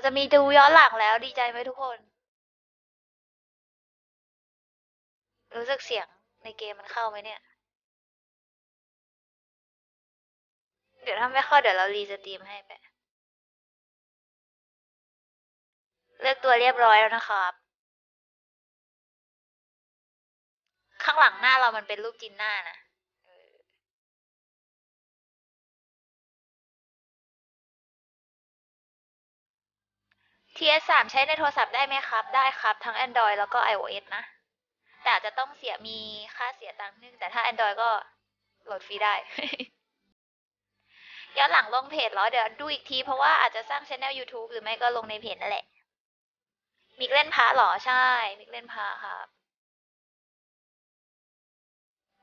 เราจะมีดูย้อนหลังแล้วดีใจไหมทุกคน รู้สึกเสียงในเกมมันเข้าไหมเนี่ย เดี๋ยวถ้าไม่เข้าเดี๋ยวเรารีสตรีมให้ไปเลือกตัวเรียบร้อยแล้วนะครับ ข้างหลังหน้าเรามันเป็นรูปจินหน้านะ TS3 ใช้ในโทรศัพท์ได้ไหมครับ ได้ครับ ทั้ง Android แล้วก็ iOS นะ แต่อาจจะต้องเสียมีค่าเสียตังค์นึง แต่ถ้า Android ก็โหลดฟรีได้ย้อนหลังลงเพจเหรอ เดี๋ยวดูอีกที เพราะว่าอาจจะสร้างช anel YouTube หรือไม่ก็ลงในเพจนั่นแหละ มิกเล่นพาหรอ ใช่ มิกเล่นพาครับ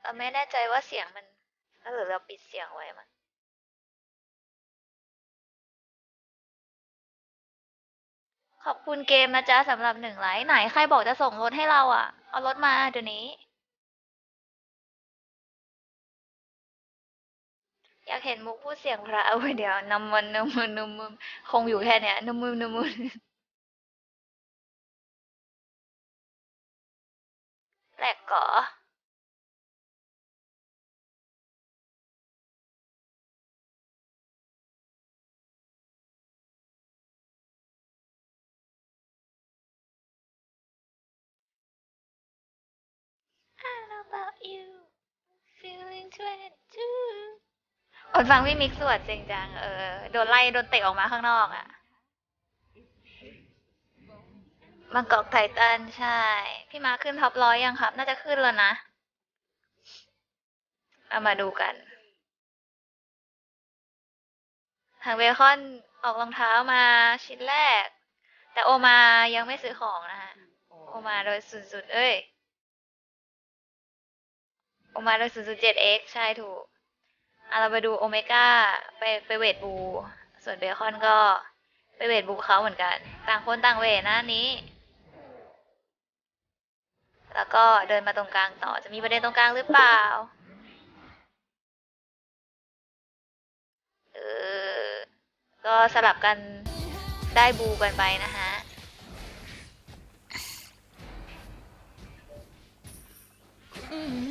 เราไม่แน่ใจว่าเสียงมันหรือเราปิดเสียงไว้มั้ง ขอบคุณเกมนะจ๊ะสำหรับหนึ่งไลค์ไหนใครบอกจะส่งรถให้เราอะ เอารถมาเดี๋ยวนี้ อยากเห็นมุกพูดเสียงพระเอาไว้เดี๋ยวนำมันนำมันนำมันคงอยู่แค่เนี้ยนำมือนำมือแหลกก่อ about you feeling 22อดฟังพี่มิกสวดจริงจังเออโดนไล่โดนเตะออกมาข้างนอกอะ่ะบางกอกไททันใช่ พี่มาขึ้นท็อปร้อยยังครับ น่าจะขึ้นแล้วนะเอามาดูกันทางเบคอนออกรองเท้ามาชิ้นแรก แต่โอมายังไม่ซื้อของนะฮะ โอมาโดยสุดๆเอ้ย โอมาโดย 0.7x ใช่ถูกอะเราไปดูโอเมก้าไปไปเวทบู ส่วนเบคอนก็ไปเวทบูเขาเหมือนกัน ต่างคนต่างเวทนะนี้ แล้วก็เดินมาตรงกลางต่อจะมีประเด็นตรงกลางหรือเปล่าเออก็สลับกันได้บูกันไปนะฮะป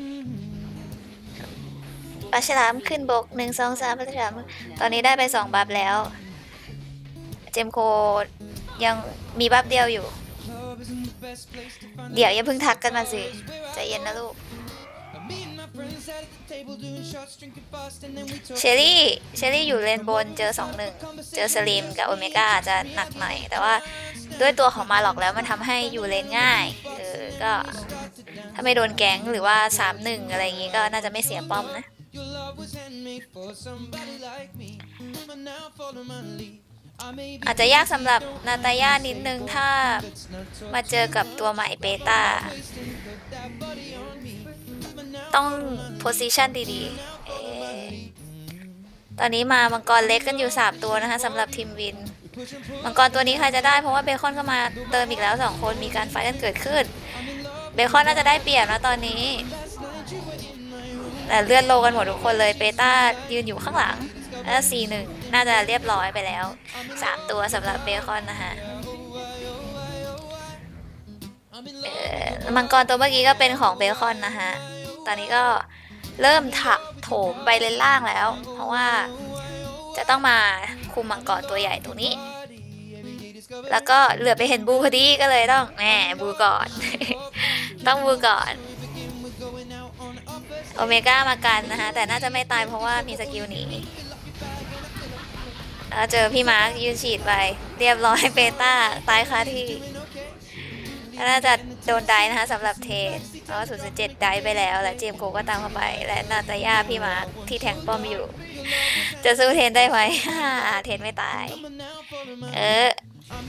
ลาฉลามขึ้นบกหนึ่งสองสามปลาฉลามตอนนี้ได้ไปสองบัฟแล้ว เจมโคยังมีบัฟเดียวอยู่ เดี๋ยวอย่าเพิ่งทักกันมาสิใจเย็นนะลูกเชอรี่เชอรี่อยู่เลนบนเจอสองหนึ่งเจอสลิมกับโอเมก้าจะหนักหน่อย แต่ว่าด้วยตัวของมาหลอกแล้วมันทำให้อยู่เลนง่ายเออก็ถ้าไม่โดนแก๊งหรือว่าสามหนึ่งอะไรอย่างงี้ก็น่าจะไม่เสียป้อมนะ อาจจะยากสำหรับนาตาย่านิดนึงถ้ามาเจอกับตัวใหม่เบต้า ต้องโพซิชันดีๆเอ๊ะตอนนี้มามังกรเล็กกันอยู่ 3 ตัวนะคะสำหรับทีมวิน มังกรตัวนี้ใครจะได้เพราะว่าเบคอนก็มาเติมอีกแล้ว 2 คนมีการไฟท์กันเกิดขึ้น เบคอนน่าจะได้เปรียบนะตอนนี้ แต่เลือนโลกันหมดทุกคนเลยเปต้ายืนอยู่ข้างหลังแล้วซีหนึ่งน่าจะเรียบร้อยไปแล้ว 3 ตัวสำหรับเบคอนนะคะเออมังกรตัวเมื่อกี้ก็เป็นของเบคอนนะคะตอนนี้ก็เริ่มถักโถมไปเลนล่างแล้ว เพราะว่าจะต้องมาคุมมังกรตัวใหญ่ตัวนี้ แล้วก็เหลือไปเห็นบูพอดีก็เลยต้องแหมบูก่อน ต้องบูก่อน โอเมก้ามากันนะคะแต่น่าจะไม่ตายเพราะว่ามีสกิลหนีแล้วเจอพี่มาร์คยืนฉีดไป เรียบร้อยเบต้าตายคาที่น่าจะโดนได้นะคะสำหรับเทนเพราะว่า0.7ได้ไปแล้ว และเจมโกก็ตามเข้าไป และนาตาย่าพี่มาร์คที่แทงป้อมอยู่ จะสู้เทนได้ไหมเทนไม่ตาย เออ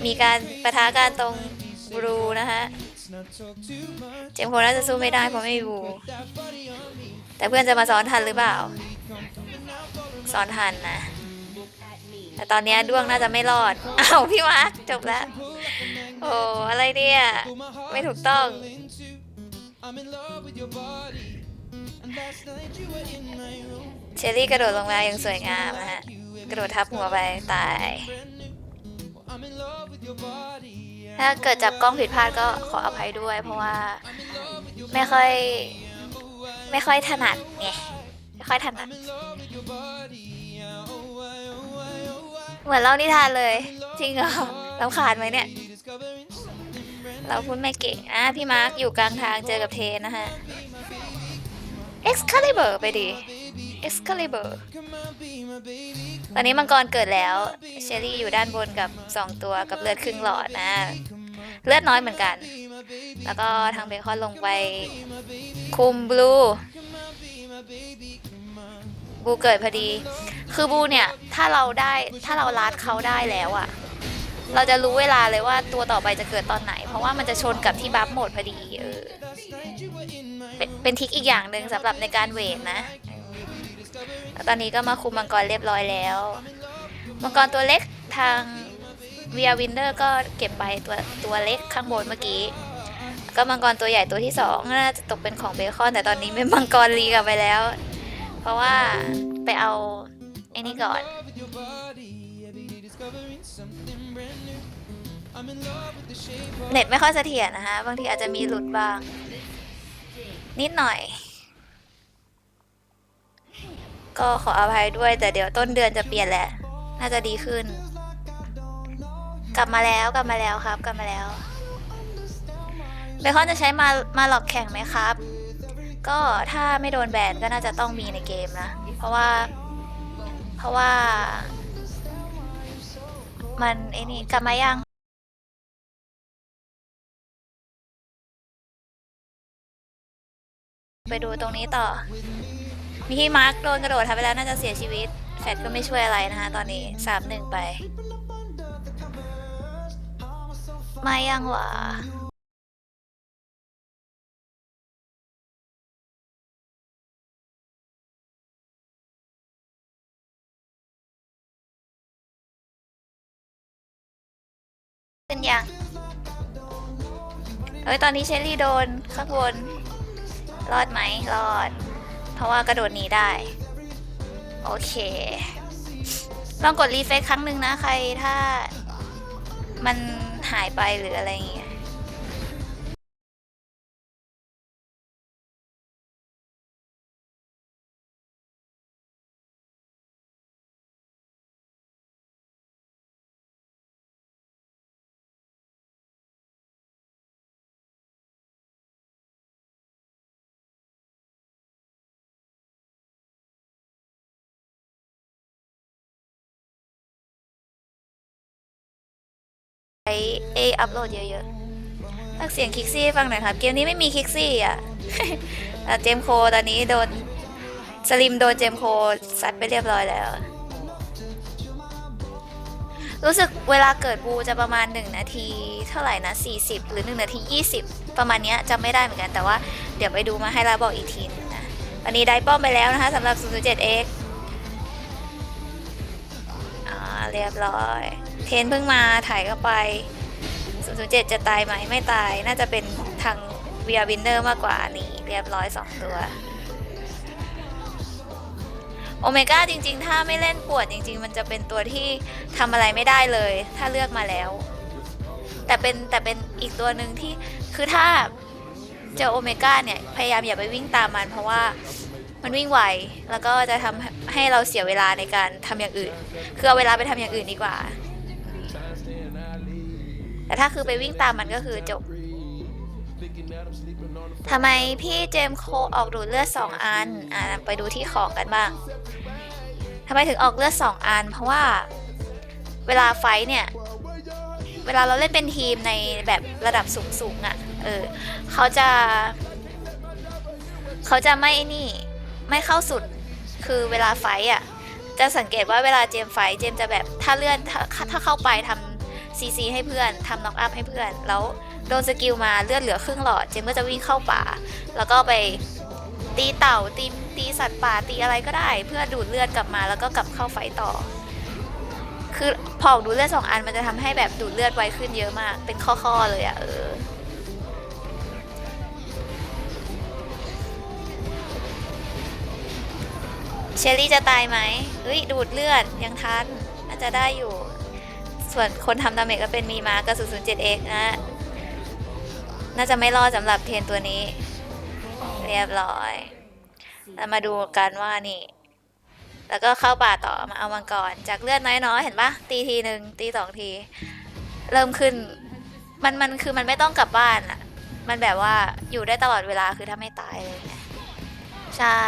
มีการประทะกันตรงบรูนะคะเจมโคน่าจะสู้ไม่ได้เพราะไม่มีบู แต่เพื่อนจะมาซ้อนทันหรือเปล่าซ้อนทันนะ แต่ตอนนี้ด้วงน่าจะไม่รอดอ้าวพี่มาร์คจบแล้ว โอ้อะไรเนี่ย ไม่ถูกต้องเชอรี่กระโดดลงมาอย่างสวยงามนะฮะ กระโดดทับหัวไปตาย ถ้าเกิดจับกล้องผิดพลาดก็ขออภัยด้วย เพราะว่าไม่ค่อย ไม่ค่อยถนัดไงไม่ค่อยถนัดเหมือนเล่านิทานเลย จริงเหรอลำขาดไหมเนี่ย เราพูดไม่เก่ง อะ พี่มาร์คอยู่กลางทางเจอกับเทนนะฮะ Excalibur ไปดิ Excalibur ตอนนี้มังกรเกิดแล้ว เชอรี่อยู่ด้านบนกับ 2 ตัวกับเลือดครึ่งหลอดนะ เลือดน้อยเหมือนกัน แล้วก็ทางเบคอนลงไปคุมบลูบูเกิดพอดี คือบูเนี่ย ถ้าเราได้ถ้าเราลัดเขาได้แล้วอะเราจะรู้เวลาเลยว่าตัวต่อไปจะเกิดตอนไหน เพราะว่ามันจะชนกับที่บัฟโหมดพอดีเออเป็นเป็นทิกอีกอย่างหนึ่งสำหรับในการเวทนะตอนนี้ก็มาคุมมังกรเรียบร้อยแล้ว มังกรตัวเล็กทาง เวียวินเดอร์ก็เก็บไปตัวตัวเล็กข้างบนเมื่อกี้ ก็มังกรตัวใหญ่ตัวที่สองน่าจะตกเป็นของเบคอนแต่ตอนนี้ไม่มังกรลีกลับไปแล้ว เพราะว่าไปเอาไอ้นี่ก่อนเน็ตไม่ค่อยเสถียรนะคะบางทีอาจจะมีหลุดบ้าง นิดหน่อย ก็ขออภัยด้วยแต่เดี๋ยวต้นเดือนจะเปลี่ยนแหละ น่าจะดีขึ้น กลับมาแล้วกลับมาแล้วครับ กลับมาแล้วเบคอนจะใช้มามาหลอกแข่งไหมครับ ก็ถ้าไม่โดนแบนก็น่าจะต้องมีในเกมนะ เพราะว่า เพราะว่า มันไอ้นี่กลับมายังไปดูตรงนี้ต่อ มีที่มาร์คโดนกระโดดทำไปแล้วน่าจะเสียชีวิต แฟดก็ไม่ช่วยอะไรนะคะตอนนี้สามหนึ่งไป มายังวะขึ้นยังเอ้ยตอนนี้เชลลี่โดนข้างบน รอดไหมรอด เพราะว่ากระโดดหนีได้ โอเค ลองกดรีเฟซครั้งหนึ่งนะใครถ้า มันหายไปหรืออะไรอย่างเงี้ย ใช้เออัพโหลดเยอะๆฟังเสียงคิกซี่ให้ฟังหน่อยครับ เกมนี้ไม่มีคิกซี่อะแต่เจมโคตอนนี้โดน สลิมโดนเจมโคซัดไปเรียบร้อยแล้ว รู้สึกเวลาเกิดบูจะประมาณ 1 นาทีเท่าไหร่นะ 40 หรือ 1 นาที 20 ประมาณเนี้ยจำไม่ได้เหมือนกันแต่ว่าเดี๋ยวไปดูมาให้ลาบอกอีกทีนึงนะวันนี้ได้ป้อมไปแล้วนะคะสำหรับ 007X อ่าเรียบร้อย เทนเพิ่งมาถ่ายเข้าไป 007 จะตายไหมไม่ตายน่าจะเป็นทางเวียวินเนอร์มากกว่านี่เรียบร้อย 2 ตัว โอเมก้าจริง ๆ ถ้าไม่เล่นปวดจริง ๆ มันจะเป็นตัวที่ทำอะไรไม่ได้เลย ถ้าเลือกมาแล้ว แต่เป็นแต่เป็นอีกตัวหนึ่งที่คือถ้าเจอโอเมก้าเนี่ย พยายามอย่าไปวิ่งตามมัน เพราะว่ามันวิ่งไวแล้วก็จะทำให้เราเสียเวลาในการทำอย่างอื่น คือเอาเวลาไปทำอย่างอื่นดีกว่า แต่ถ้าคือไปวิ่งตามมันก็คือจบทำไมพี่เจมโคออกดูดเลือด2อัน อ่าไปดูที่ของกันบ้างทำไมถึงออกเลือด2อัน เพราะว่าเวลาไฟเนี่ย เวลาเราเล่นเป็นทีมในแบบระดับสูงๆอะ่ะ เออเขาจะ เขาจะไม่นี่ไม่เข้าสุด คือเวลาไฟท์อะ จะสังเกตว่าเวลาเจมไฟเจมจะแบบถ้าเลื่อนถ้าถ้าเข้าไปทำ ซีซีให้เพื่อนทำน็อกอัพให้เพื่อน แล้วโดนสกิลมาเลือดเหลือครึ่งหลอด เจมส์ก็จะวิ่งเข้าป่า แล้วก็ไปตีเต่าตีตีสัตว์ป่าตีอะไรก็ได้ เพื่อดูดเลือดกลับมาแล้วก็กลับเข้าไฟต่อ คือพอกดูดเลือดสองอันมันจะทำให้แบบดูดเลือดไวขึ้นเยอะมาก เป็นข้อๆเลยอะเออเชลลี่จะตายไหมเฮ้ยดูดเลือดยังทันน่าจะได้อยู่ ส่วนคนทำดาเมจก็เป็นมีมากับ 007X นะ น่าจะไม่รอดสำหรับเทนตัวนี้ เรียบร้อย แล้วมาดูกันว่านี่ แล้วก็เข้าป่าต่อมาเอามังกร จากเลือดน้อยๆ เห็นปะตีทีหนึ่งตีสองที เริ่มขึ้น มันมันคือมันไม่ต้องกลับบ้านอะมันแบบว่าอยู่ได้ตลอดเวลาคือถ้าไม่ตายเลย ใช่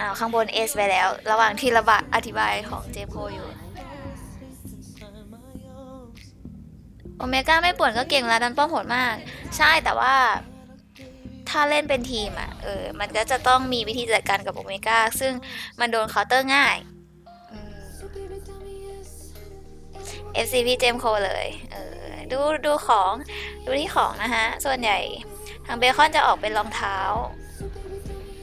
อ้าวข้างบน S ไปแล้ว ระหว่างที่ระบาดอธิบายของเจโพอยู่ โอเมก้าไม่ป่วนก็เก่งแล้วดันป้อมโหดมาก ใช่แต่ว่าถ้าเล่นเป็นทีมอะเออมันก็จะต้องมีวิธีจัดการกับโอเมก้าซึ่งมันโดนเคาน์เตอร์ง่ายเอืม FCP เจมโคเลยเออดูดูของดูที่ของนะฮะ ส่วนใหญ่ทางเบคอนจะออกเป็นรองเท้า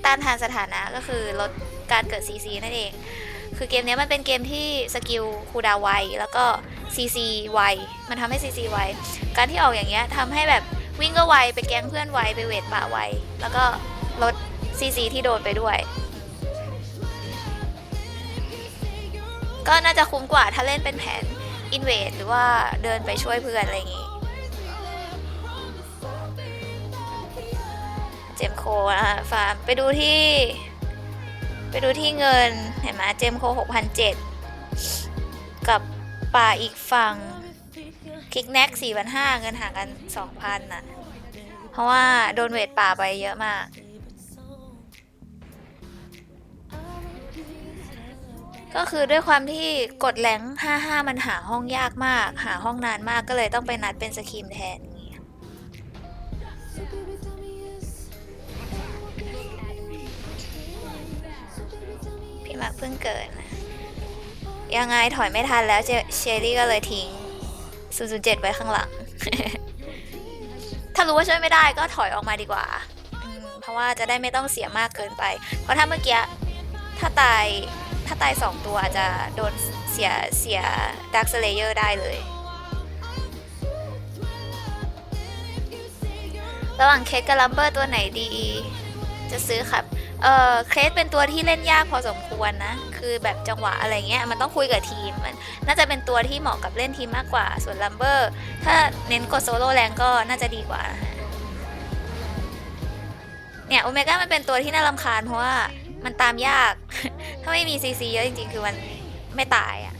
ต้านทานสถานะก็คือลดการเกิด CC นั่นเอง คือเกมนี้มันเป็นเกมที่สกิลคูดาวน์ไวแล้วก็ CC ไวมันทำให้ CC ไวการที่ออกอย่างเงี้ยทำให้แบบวิ่งก็ไวไปแกงเพื่อนไวไปเวทป่าไวแล้วก็ลด CC ที่โดนไปด้วย ก็น่าจะคุ้มกว่าถ้าเล่นเป็นแผนอินเวดหรือว่าเดินไปช่วยเพื่อนอะไรอย่างงี้ เจมโคนะฟาร์มไปดูที่ ไปดูที่เงินเห็นไหมเจมโคหกพันเจ็ดกับป่าอีกฝั่งคลิกแน็กสี่พันห้าเงินห่างกันสองพันน่ะ เพราะว่าโดนเวทป่าไปเยอะมากก็คือด้วยความที่กดแรง55 มันหาห้องยากมาก หาห้องนานมากก็เลยต้องไปนัดเป็นสครีมแทน อย่าเงี้ยพี่มักเพิ่งเกิดนะยังไงถอยไม่ทันแล้วเชอรี่ก็เลยทิ้ง 007 ไว้ข้างหลัง ถ้ารู้ว่าช่วยไม่ได้ก็ถอยออกมาดีกว่า เพราะว่าจะได้ไม่ต้องเสียมากเกินไป เพราะถ้าเมื่อกี้ถ้าตายถ้าตายสองตัวจจะโดนเสียเสียดักสเลเยอร์ได้เลย ระหว่างเคสกับลัมเบอร์ตัวไหนดี จะซื้อครับ เออเคสเป็นตัวที่เล่นยากพอสมควรนะ คือแบบจังหวะอะไรเงี้ยมันต้องคุยกับทีมมัน น่าจะเป็นตัวที่เหมาะกับเล่นทีมมากกว่า ส่วนลัมเบอร์ ถ้าเน้นกดโซโล่แรงก็น่าจะดีกว่านะฮะเนี่ยโอเมก้ามันเป็นตัวที่น่ารำคาญเพราะว่ามันตามยาก ถ้าไม่มีซีซีเยอะจริงๆ คือมันไม่ตายอะ่ะ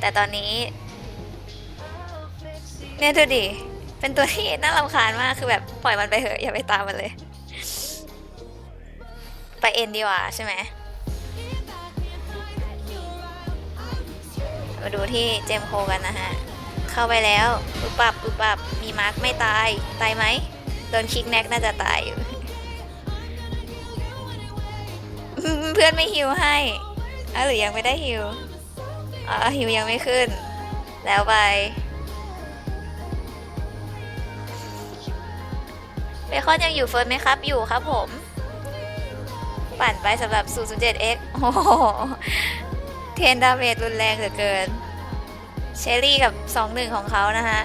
แต่ตอนนี้ เนี่ยดูดิ เป็นตัวที่น่ารำคาญมาก คือแบบปล่อยมันไปเถอะ อย่าไปตามมันเลย ไปเอ็นดีกว่าใช่ไหมมาดูที่เจมโคกันนะฮะ เข้าไปแล้วปุบปับปุบปับมีมาร์คไม่ตาย ตายไหมโดนคิกแน็กน่าจะตายอยู่ เพื่อนไม่ฮิวให้อหรือยังไม่ได้ฮิวอ๋อฮิวยังไม่ขึ้น แล้วไป เบคอนยังอยู่เฟิร์นไหมครับ อยู่ครับผม ปั่นไปสำหรับ 007X โอ้โห เทนดาเมจรุนแรงเหลือเกิน เชลลี่กับ 2-1 ของเขานะฮะ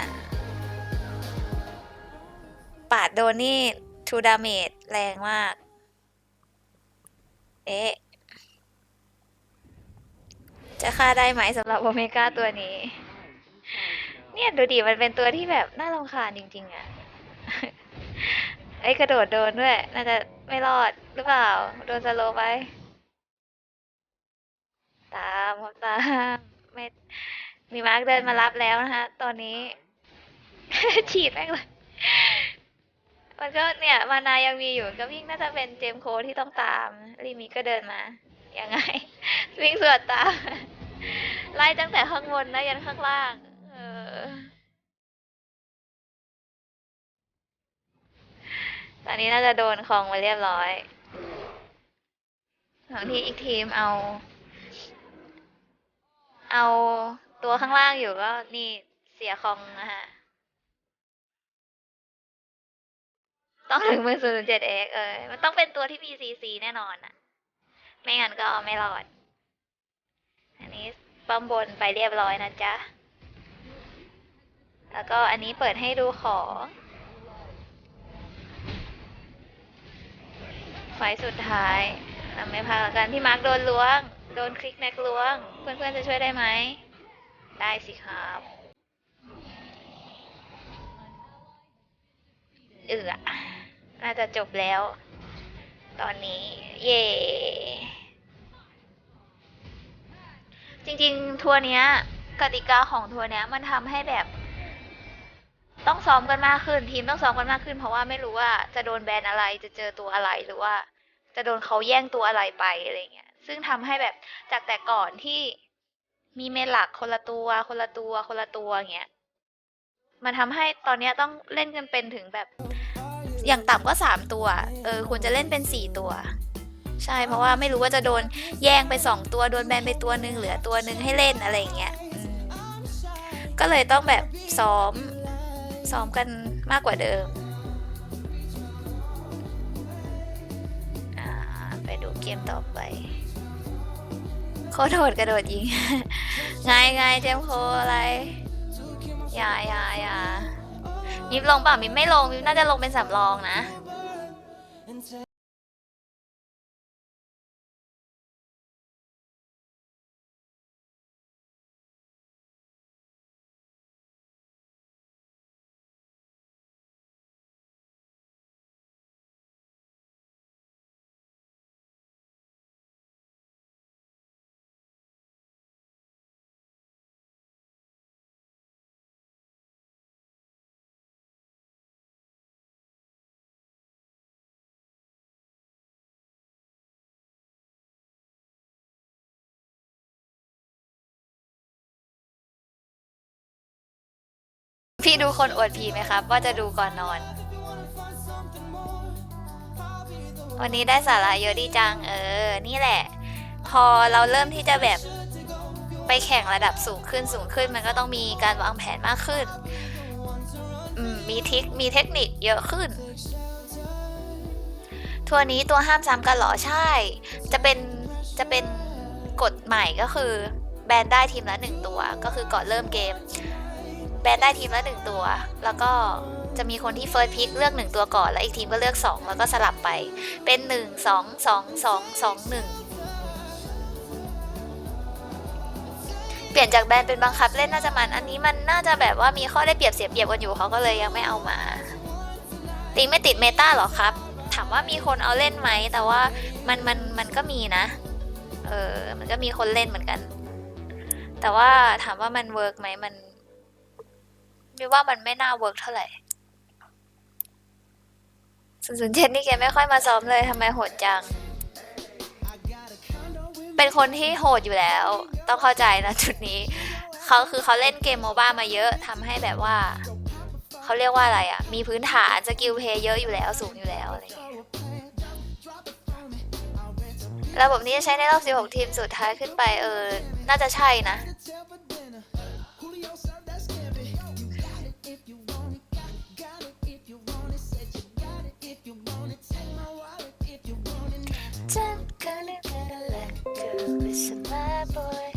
ปาดโดนนี่ทูดาเมจแรงมาก เอ๊ะ จะฆ่าได้ไหมสำหรับโอเมก้าตัวนี้ เนี่ยดูดิ มันเป็นตัวที่แบบน่ารำคาญจริง ๆอะ ไอ้กระโดดโดนด้วย น่าจะไม่รอดหรือเปล่า โดนสโลไป ตามครับตามไม่มีมาร์กเดินมารับแล้วนะคะตอนนี้ ฉีดแม่งเลย มันก็เนี่ย มานายังมีอยู่ก็วิ่งน่าจะเป็นเจมโคที่ต้องตามรีมิก็เดินมายังไง วิ่งสวนตาม ไล่ตั้งแต่ข้างบนนะยันข้างล่าง เออ ตอนนี้น่าจะโดนคลองมาเรียบร้อยทั้งที่อีกทีมเอา เอาตัวข้างล่างอยู่ก็นี่เสียคลองนะฮะ ต้องถึงมือศูนย์เจ็ดเอกเออมันต้องเป็นตัวที่มีซีซีแน่นอนอะไม่งั้นก็ไม่รอด อันนี้ป้อมบนไปเรียบร้อยนะจ๊ะ แล้วก็อันนี้เปิดให้ดูของ ไฟสุดท้ายทำไม่พักแล้วกันพี่มาร์คโดนล้วง โดนคลิกแม็กล้วง เพื่อนๆจะช่วยได้ไหม ได้สิครับเอือน่าจะจบแล้ว ตอนนี้ เย่จริงๆ ทัวร์เนี้ย กติกาของทัวร์เนี้ยมันทำให้แบบ ต้องซ้อมกันมากขึ้น ทีมต้องซ้อมกันมากขึ้น เพราะว่าไม่รู้ว่าจะโดนแบนอะไรจะเจอตัวอะไรหรือว่า จะโดนเขาแย่งตัวอะไรไปอะไรเงี้ย ซึ่งทำให้แบบจากแต่ก่อนที่มีเมนหลักคนละตัว คนละตัว คนละตัวเงี้ยมันทำให้ตอนเนี้ยต้องเล่นกันเป็นถึงแบบ อย่างต่ำก็สามตัว เออควรจะเล่นเป็นสี่ตัว ใช่เพราะว่าไม่รู้ว่าจะโดนแย่งไปสองตัวโดนแบนไปตัวหนึ่งเหลือตัวหนึ่งให้เล่นอะไรเงี้ยก็เลยต้องแบบซ้อม ซ้อมกันมากกว่าเดิม ไปดูเกมต่อไปโคโดดกระโดดยิงไงไงเจมโคอะไร อย่าอย่าอย่ามิบลงเปล่ามิบไม่ลงมิบน่าจะลงเป็นสำรองนะ พี่ดูคนอวดผีไหมครับ ว่าจะดูก่อนนอน วันนี้ได้สาระเยอะดีจัง เออ นี่แหละ พอเราเริ่มที่จะแบบไปแข่งระดับสูงขึ้นสูงขึ้น มันก็ต้องมีการวางแผนมากขึ้น มีทิคมีเทคนิคเยอะขึ้น ทัวร์นี้ตัวห้ามซ้ำกันหรอ ใช่ จะเป็นจะเป็นกฎใหม่ก็คือ แบนได้ทีมละหนึ่งตัว ก็คือก่อนเริ่มเกม บนได้ทีมละหนึ่งตัว แล้วก็จะมีคนที่เฟิร์สพิกเลือกหนึ่งตัวก่อนแล้วอีกทีมก็เลือกสองแล้วก็สลับไป เป็นหนึ่งสองสองสองสองหนึ่งเปลี่ยนจากแบนเป็นบังคับเล่นน่าจะมัน อันนี้มันน่าจะแบบว่ามีข้อได้เปรียบเสียเปรียบกันอยู่เขาก็เลยยังไม่เอามาติงไม่ติดเมตาหรอครับ ถามว่ามีคนเอาเล่นไหม แต่ว่ามันมันมันก็มีนะ เออ มันก็มีคนเล่นเหมือนกัน แต่ว่าถามว่ามันเวิร์กไหมมัน มิวว่ามันไม่น่าเวิร์กเท่าไหร่ศูนย์ศูนย์เจ็ดนี่แกไม่ค่อยมาซ้อมเลยทำไมโหดจัง เป็นคนที่โหดอยู่แล้ว ต้องเข้าใจนะจุดนี้ เขาคือเขาเล่นเกมโมบ้ามาเยอะทำให้แบบว่า เขาเรียกว่าอะไรอะมีพื้นฐานสกิลเพย์เยอะอยู่แล้วสูงอยู่แล้วอะไรเงี้ยระบบนี้จะใช้ในรอบ 16 ทีมสุดท้ายขึ้นไปเออ น่าจะใช่นะ turning in a letter. Missing my boy.